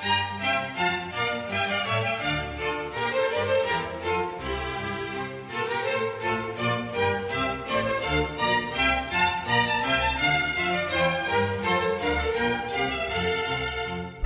พร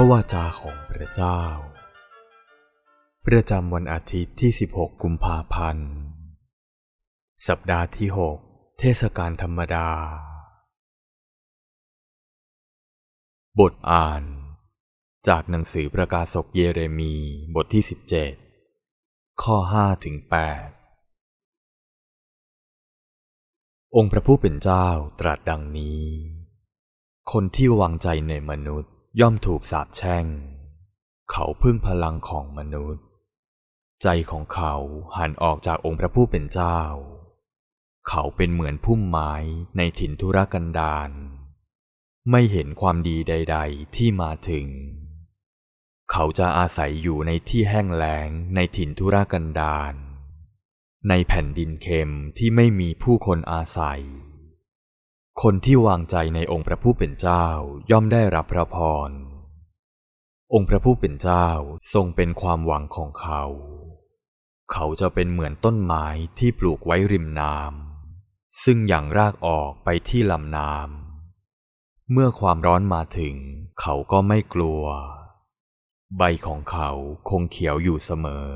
ะวาจาของพระเจ้า ประจำวันอาทิตย์ที่ 16 กุมภาพันธ์ สัปดาห์ที่ 6 เทศกาลธรรมดา บทอ่าน จากหนังสือประกาศกเยเรมีบทที่ 17 ข้อ5ถึง8องค์พระผู้เป็นเจ้าตรัสดังนี้ คนที่วางใจในมนุษย์ย่อมถูกสาปแช่ง เขาพึ่งพลังของมนุษย์ ใจของเขาหันออกจากองค์พระผู้เป็นเจ้า เขาเป็นเหมือนพุ่มไม้ในถิ่นทุรกันดารไม่เห็นความดีใด ๆ ที่มาถึง เขาจะอาศัยอยู่ในที่แห้งแล้งในถิ่นทุรกันดารในแผ่นดินเค็มที่ไม่มีผู้คนอาศัย คนที่วางใจในองค์พระผู้เป็นเจ้าย่อมได้รับพระพร องค์พระผู้เป็นเจ้าทรงเป็นความหวังของเขา เขาจะเป็นเหมือนต้นไม้ที่ปลูกไว้ริมน้ำซึ่งอย่างรากออกไปที่ลำน้ำเมื่อความร้อนมาถึงเขาก็ไม่กลัว ใบของเขาคงเขียวอยู่เสมอ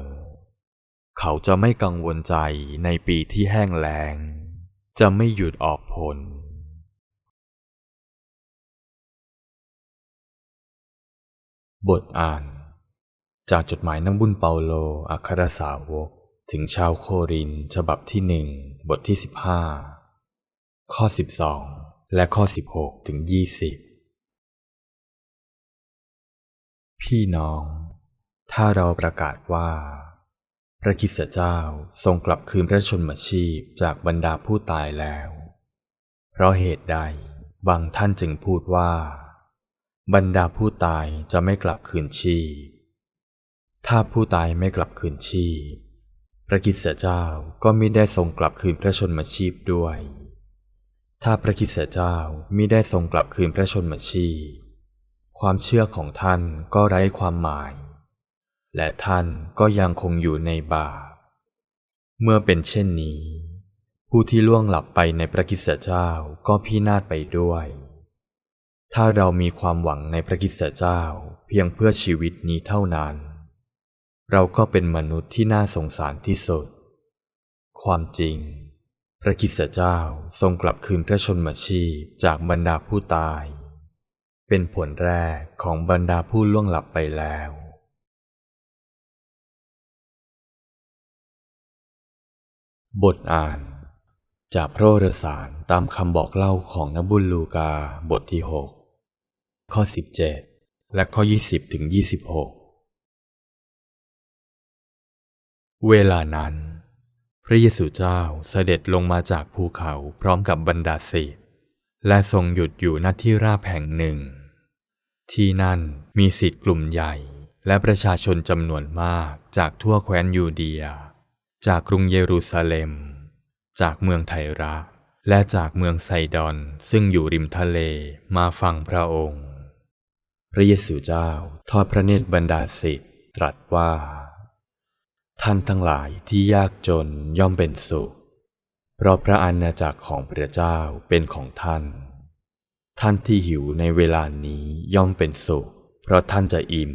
เขาจะไม่กังวลใจในปีที่แห้งแล้ง จะไม่หยุดออกผล บทอ่าน จากจดหมายน้ำบุญเปาโลอัครสาวก ถึงชาวโครินฉบับที่หนึ่งบทที่สิบห้าข้อสิบสองและข้อสิบหกถึงยี่สิบ พี่น้อง ถ้าเราประกาศว่า พระคิสตเจ้าทรงกลับคืนพระชนมชีพจากบรรดาผู้ตายแล้ว เพราะเหตุใดบางท่านจึงพูดว่า บรรดาผู้ตายจะไม่กลับคืนชีพ ถ้าผู้ตายไม่กลับคืนชีพ พระคิสตเจ้าก็มิได้ทรงกลับคืนพระชนมชีพด้วย ถ้าพระคิสตเจ้ามิได้ทรงกลับคืนพระชนมชีพ ความเชื่อของท่านก็ไร้ความหมาย และท่านก็ยังคงอยู่ในบาป เมื่อเป็นเช่นนี้ ผู้ที่ล่วงหลับไปในพระคริสตเจ้าก็พินาศไปด้วย ถ้าเรามีความหวังในพระคริสตเจ้าเพียงเพื่อชีวิตนี้เท่านั้น เราก็เป็นมนุษย์ที่น่าสงสารที่สุด ความจริง พระคิสตเจ้าทรงกลับคืนพระชนมชีพจากบรรดาผู้ตาย เป็นผลแรกของบรรดาผู้ล่วงหลับไปแล้ว บทอ่าน จากพระรสารตามคำบอกเล่าของนบุญลูกาบทที่ 6 ข้อ 17 และข้อ 20ถึง26 เวลานั้น พระเยซูเจ้าเสด็จลงมาจากภูเขาพร้อมกับบรรดาศิษย และทรงหยุดอยู่ณที่ราบแห่งหนึ่ง ที่นั่นมีศิษย์กลุ่มใหญ่ และประชาชนจำนวนมากจากทั่วแคว้นยูเดีย จากกรุงเยรูซาเล็ม จากเมืองไทระ และจากเมืองไซดอนซึ่งอยู่ริมทะเลมาฟังพระองค์ พระเยซูเจ้าทอดพระเนตรบรรดาศิษย์ตรัสว่า ท่านทั้งหลายที่ยากจนย่อมเป็นสุข เพราะพระอาณาจักรของพระเจ้าเป็นของท่าน ท่านที่หิวในเวลานี้ย่อมเป็นสุข เพราะท่านจะอิ่ม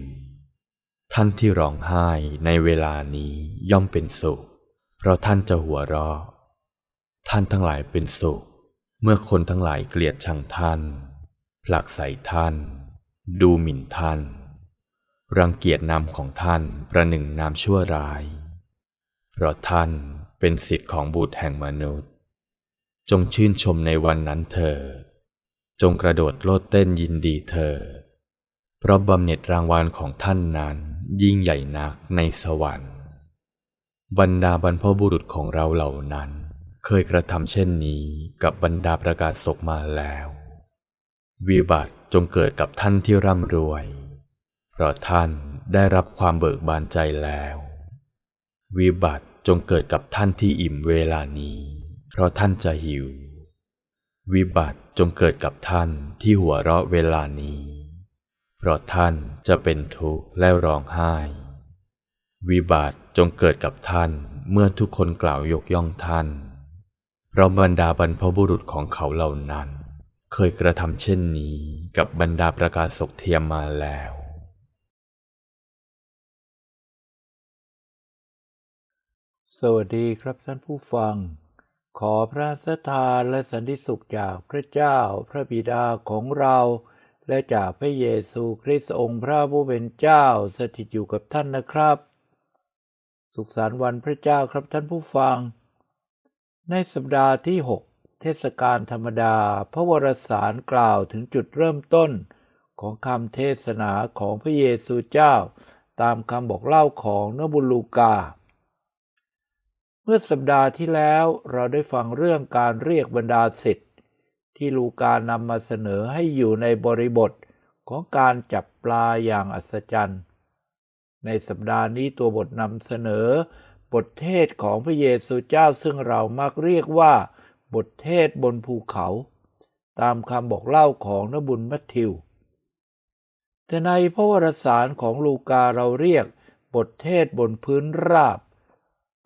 ท่านที่ร้องไห้ในเวลานี้ย่อมเป็นสุข เพราะท่านจะหัวเราะ ท่านทั้งหลายเป็นสุข เมื่อคนทั้งหลายเกลียดชังท่าน ผลักใส่ท่าน ดูหมิ่นท่าน รังเกียจนามของท่านประหนึ่งนามชั่วร้าย เพราะท่านเป็นสิทธิ์ของบุตรแห่งมนุษย์ จงชื่นชมในวันนั้นเถิดจงกระโดดโลดเต้นยินดีเถิดเพราะบำเหน็จรางวัลของท่านนั้นยิ่งใหญ่นักในสวรรค์ บรรดาบรรพบุรุษของเราเหล่านั้น เคยกระทำเช่นนี้กับบรรดาประกาศศกมาแล้ว วิบัติจงเกิดกับท่านที่ร่ำรวย เพราะท่านได้รับความเบิกบานใจแล้ว วิบัติจงเกิดกับท่านที่อิ่มเวลานี้ เพราะท่านจะหิว วิบัติจงเกิดกับท่านที่หัวเราะเวลานี้ เพราะท่านจะเป็นทุกข์และร้องไห้ วิบัติจงเกิดกับท่านเมื่อทุกคนกล่าวยกย่องท่าน เพราะบรรดาบรรพบุรุษของเขาเหล่านั้น เคยกระทำเช่นนี้กับบรรดาประกาศศกเทียมมาแล้ว สวัสดีครับท่านผู้ฟัง ขอพระสถานและสันติสุขจากพระเจ้าพระบิดาของเรา และจากพระเยซูคริสต์องค์พระผู้เป็นเจ้าสถิตอยู่กับท่านนะครับ สุขสันต์วันพระเจ้าครับท่านผู้ฟัง ในสัปดาห์ที่ 6 เทศกาลธรรมดา พระวรสารกล่าวถึงจุดเริ่มต้นของคำเทศนาของพระเยซูเจ้า ตามคำบอกเล่าของเนบุลูกา เมื่อสัปดาห์ที่แล้วเราได้ฟังเรื่องการเรียกบรรดาศิษย์ที่ลูกานำมาเสนอให้อยู่ในบริบทของการจับปลาอย่างอัศจรรย์ ในสัปดาห์นี้ตัวบทนำเสนอบทเทศของพระเยซูเจ้าซึ่งเรามักเรียกว่า บทเทศบนภูเขา ตามคำบอกเล่าของนบุญมัทธิว แต่ในพระวรสารของลูกาเราเรียกบทเทศบนพื้นราบ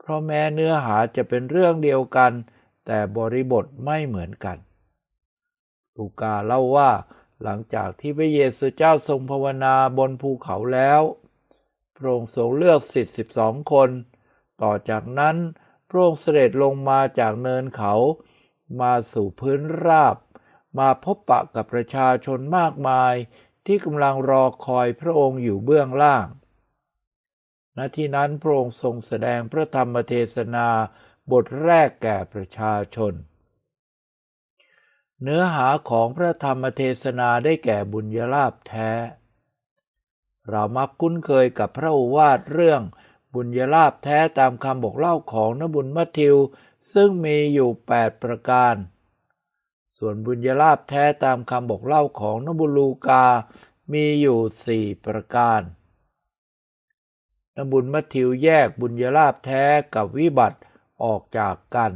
เพราะแม้เนื้อหาจะเป็นเรื่องเดียวกัน แต่บริบทไม่เหมือนกัน ลูกาเล่าว่า หลังจากที่พระเยซูเจ้าทรงภาวนาบนภูเขาแล้วพระองค์ทรงเลือกสิทธิสิบสองคน ต่อจากนั้นพระองค์เสด็จลงมาจากเนินเขา มาสู่พื้นราบ มาพบปะกับประชาชนมากมายที่กำลังรอคอยพระองค์อยู่เบื้องล่าง ณที่นั้นพระองค์ทรงแสดงพระธรรมเทศนาบทแรกแก่ประชาชน เนื้อหาของพระธรรมเทศนาได้แก่บุญยลาภแท้ เรามักคุ้นเคยกับพระโอวาทเรื่องบุญยลาภแท้ตามคำบอกเล่าของนบุญมัทธิว ซึ่งมีอยู่ 8 ประการ ส่วนบุญยลาภแท้ตามคำบอกเล่าของนบุลูกา มีอยู่ 4 ประการ นบุญมัทธิวแยกบุญยลาภแท้กับวิบัติออกจากกัน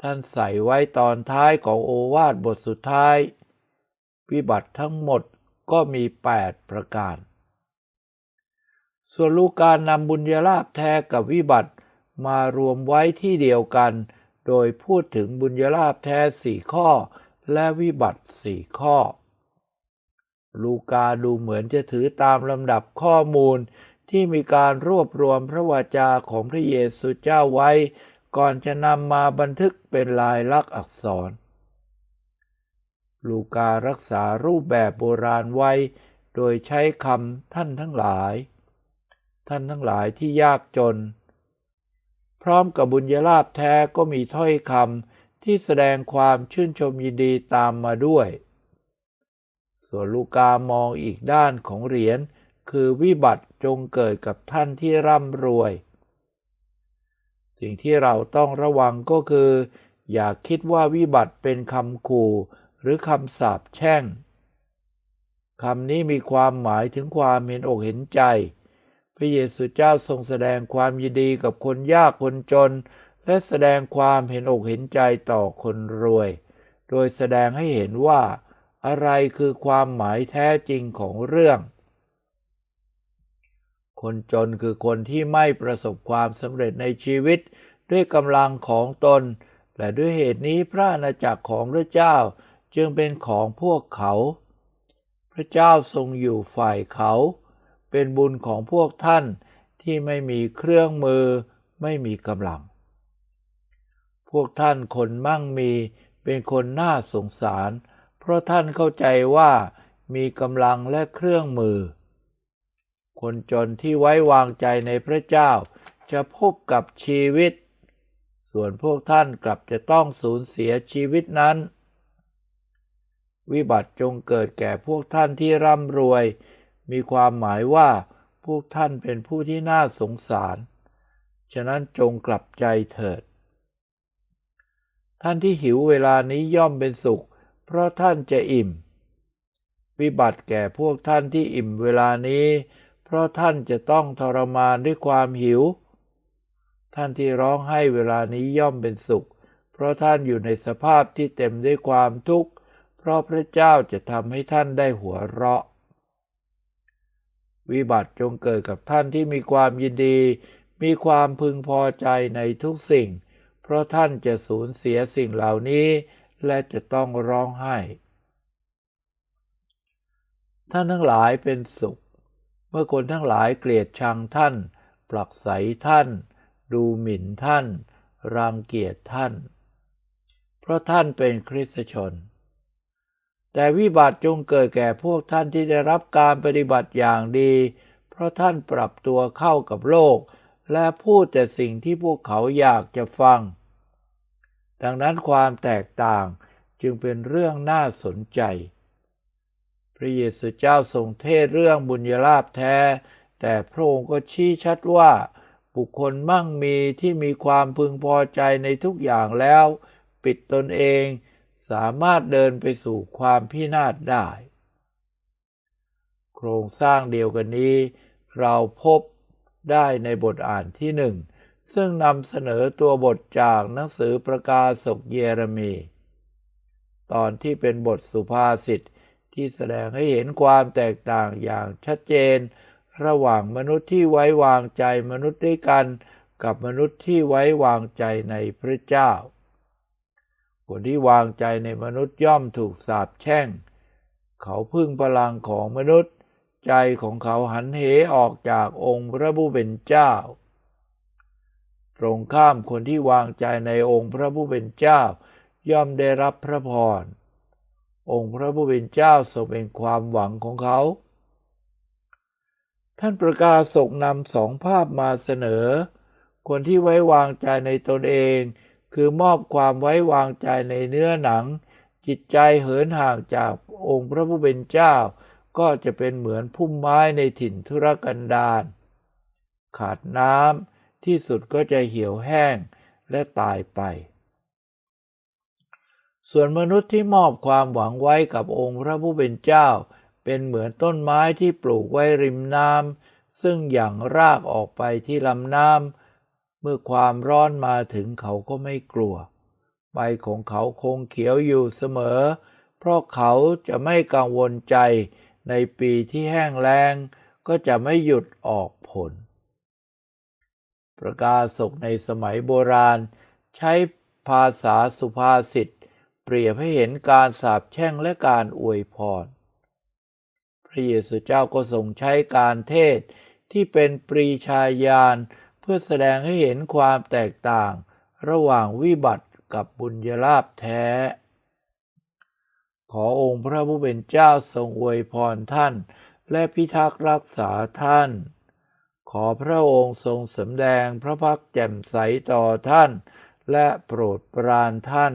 ท่านใส่ไว้ตอนท้ายของโอวาทบทสุดท้าย วิบัติทั้งหมดก็มี 8 ประการ ส่วนลูกการนำบุญยลาภแท้กับวิบัติมารวมไว้ที่เดียวกัน โดยพูดถึงบุญยลาภแท้สี่ข้อ และวิบัติสี่ข้อ ลูกาดูเหมือนจะถือตามลำดับข้อมูล ที่มีการรวบรวมพระวาจาของพระเยซูเจ้าไว้ ก่อนจะนำมาบันทึกเป็นลายลักษณ์อักษร ลูการักษารูปแบบโบราณไว้ โดยใช้คำท่านทั้งหลาย ท่านทั้งหลายที่ยากจน พร้อมกับบุญยลาภแท้ก็มีถ้อยคำที่แสดงความชื่นชมยินดีตามมาด้วย ส่วนลูกามองอีกด้านของเหรียญคือวิบัติ จงเกิดกับท่านที่ร่ำรวย สิ่งที่เราต้องระวังก็คือ อย่าคิดว่าวิบัติเป็นคำขู่หรือคำสาปแช่งคำนี้มีความหมายถึงความเห็นอกเห็นใจ พระเยซูเจ้าทรงแสดงความยินดีกับคนยากคนจน และแสดงความเห็นอกเห็นใจต่อคนรวย โดยแสดงให้เห็นว่า อะไรคือความหมายแท้จริงของเรื่อง คนจนคือคนที่ไม่ประสบความสำเร็จในชีวิต ด้วยกำลังของตน และด้วยเหตุนี้พระอาณาจักรของพระเจ้าจึงเป็นของพวกเขา พระเจ้าทรงอยู่ฝ่ายเขา เป็นบุญของพวกท่านที่ไม่มีเครื่องมือไม่มีกำลัง พวกท่านคนมั่งมีเป็นคนน่าสงสาร เพราะท่านเข้าใจว่ามีกำลังและเครื่องมือ คนจนที่ไว้วางใจในพระเจ้า จะพบกับชีวิต ส่วนพวกท่านกลับจะต้องสูญเสียชีวิตนั้น วิบัติจงเกิดแก่พวกท่านที่ร่ำรวย มีความหมายว่าพวกท่านเป็นผู้ที่น่าสงสาร ฉะนั้นจงกลับใจเถิด ท่านที่หิวเวลานี้ย่อมเป็นสุข เพราะท่านจะอิ่ม วิบัติแก่พวกท่านที่อิ่มเวลานี้ เพราะท่านจะต้องทรมานด้วยความหิว ท่านที่ร้องไห้เวลานี้ย่อมเป็นสุข เพราะท่านอยู่ในสภาพที่เต็มด้วยความทุกข์ เพราะพระเจ้าจะทำให้ท่านได้หัวเราะ วิบัติจงเกิดกับท่านที่มีความยินดี มีความพึงพอใจในทุกสิ่ง เพราะท่านจะสูญเสียสิ่งเหล่านี้ และจะต้องร้องไห้ ท่านทั้งหลายเป็นสุข มื่อคนทั้งหลายเกลียดชังท่าน ปลักใสท่าน ดูหมิ่นท่าน รังเกียจท่าน เพราะท่านเป็นคริสตชน แต่วิบัติจงเกิดแก่พวกท่านที่ได้รับการปฏิบัติอย่างดี เพราะท่านปรับตัวเข้ากับโลก และพูดแต่สิ่งที่พวกเขาอยากจะฟัง ดังนั้นความแตกต่างจึงเป็นเรื่องน่าสนใจ พระเยซูเจ้าทรงเทศเรื่องบุญยลาภแท้ แต่พระองค์ก็ชี้ชัดว่า บุคคลมั่งมีที่มีความพึงพอใจในทุกอย่างแล้ว ปิดตนเองสามารถเดินไปสู่ความพินาศได้ โครงสร้างเดียวกันนี้ เราพบได้ในบทอ่านที่หนึ่งซึ่งนำเสนอตัวบทจากหนังสือประกาศกเยเรมี ตอนที่เป็นบทสุภาษิต ที่แสดงให้เห็นความแตกต่างอย่างชัดเจน ระหว่างมนุษย์ที่ไว้วางใจมนุษย์ด้วยกัน กับมนุษย์ที่ไว้วางใจในพระเจ้า คนที่วางใจในมนุษย์ย่อมถูกสาปแช่ง เขาพึ่งพลังของมนุษย์ ใจของเขาหันเหออกจากองค์พระผู้เป็นเจ้า ตรงข้ามคนที่วางใจในองค์พระผู้เป็นเจ้า ย่อมได้รับพระพร องค์พระผู้เป็นเจ้าทรงเป็นความหวังของเขา ท่านประกาศศกนำสองภาพมาเสนอ คนที่ไว้วางใจในตนเอง คือมอบความไว้วางใจในเนื้อหนัง จิตใจเหินห่างจากองค์พระผู้เป็นเจ้า ก็จะเป็นเหมือนพุ่มไม้ในถิ่นทุรกันดารขาดน้ำที่สุดก็จะเหี่ยวแห้งและตายไป ส่วนมนุษย์ที่มอบความหวังไว้กับองค์พระผู้เป็นเจ้า เป็นเหมือนต้นไม้ที่ปลูกไว้ริมน้ำซึ่งหยั่งรากออกไปที่ลำน้ำเมื่อความร้อนมาถึงเขาก็ไม่กลัว ใบของเขาคงเขียวอยู่เสมอ เพราะเขาจะไม่กังวลใจในปีที่แห้งแล้งก็จะไม่หยุดออกผล ประกาศกในสมัยโบราณ ใช้ภาษาสุภาษิต เปรียบให้เห็นการสาปแช่งและการอวยพร พระเยซูเจ้าก็ทรงใช้การเทศที่เป็นปรีชาญาณเพื่อแสดงให้เห็นความแตกต่าง ระหว่างวิบัติกับบุญยลาภแท้ ขอองค์พระผู้เป็นเจ้าทรงอวยพรท่าน และพิทักษ์รักษาท่าน ขอพระองค์ทรงสำแดงพระพักแจ่มใสต่อท่าน และโปรดปรานท่าน